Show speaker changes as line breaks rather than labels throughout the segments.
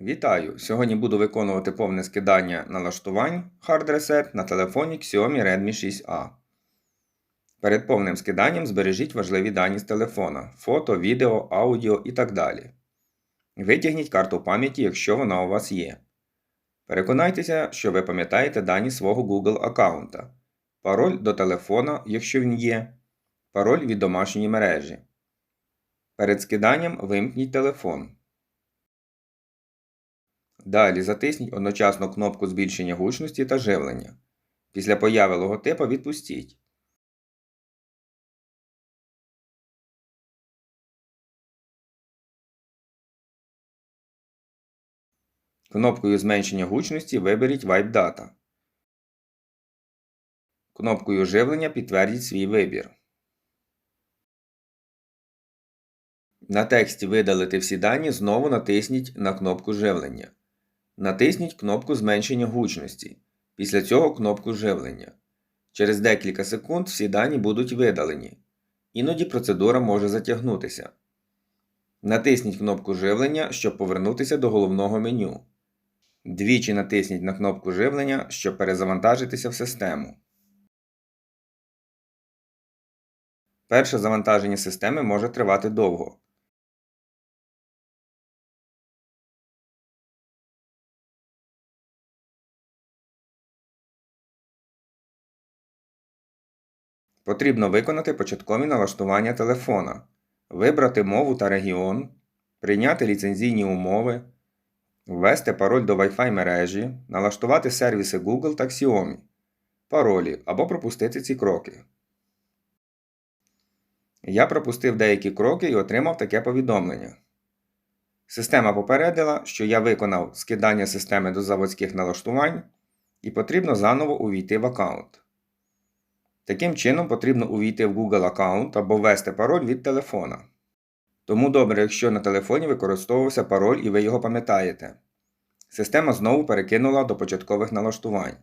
Вітаю! Сьогодні буду виконувати повне скидання налаштувань Hard Reset на телефоні Xiaomi Redmi 6A. Перед повним скиданням збережіть важливі дані з телефона фото, відео, аудіо і так далі. Витягніть карту пам'яті, якщо вона у вас є. Переконайтеся, що ви пам'ятаєте дані свого Google аккаунта, пароль до телефона, якщо він є, пароль від домашньої мережі. Перед скиданням вимкніть телефон. Далі затисніть одночасно кнопку збільшення гучності та живлення. Після появи логотипа відпустіть. Кнопкою зменшення гучності виберіть Wipe Data. Кнопкою живлення підтвердіть свій вибір. На тексті Видалити всі дані знову натисніть на кнопку живлення. Натисніть кнопку зменшення гучності. Після цього кнопку живлення. Через декілька секунд всі дані будуть видалені. Іноді процедура може затягнутися. Натисніть кнопку живлення, щоб повернутися до головного меню. Двічі натисніть на кнопку живлення, щоб перезавантажитися в систему. Перше завантаження системи може тривати довго. Потрібно виконати початкові налаштування телефона, вибрати мову та регіон, прийняти ліцензійні умови, ввести пароль до Wi-Fi мережі, налаштувати сервіси Google та Xiaomi, паролі або пропустити ці кроки. Я пропустив деякі кроки і отримав таке повідомлення. Система попередила, що я виконав скидання системи до заводських налаштувань і потрібно заново увійти в аккаунт. Таким чином потрібно увійти в Google аккаунт або ввести пароль від телефона. Тому добре, якщо на телефоні використовувався пароль і ви його пам'ятаєте. Система знову перекинула до початкових налаштувань.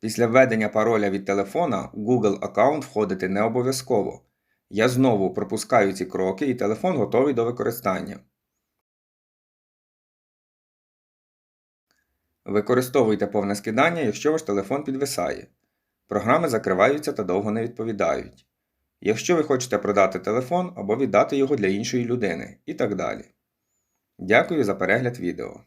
Після введення пароля від телефона в Google аккаунт входити не обов'язково. Я знову пропускаю ці кроки і телефон готовий до використання. Використовуйте повне скидання, якщо ваш телефон підвисає. Програми закриваються та довго не відповідають. Якщо ви хочете продати телефон або віддати його для іншої людини і так далі. Дякую за перегляд відео.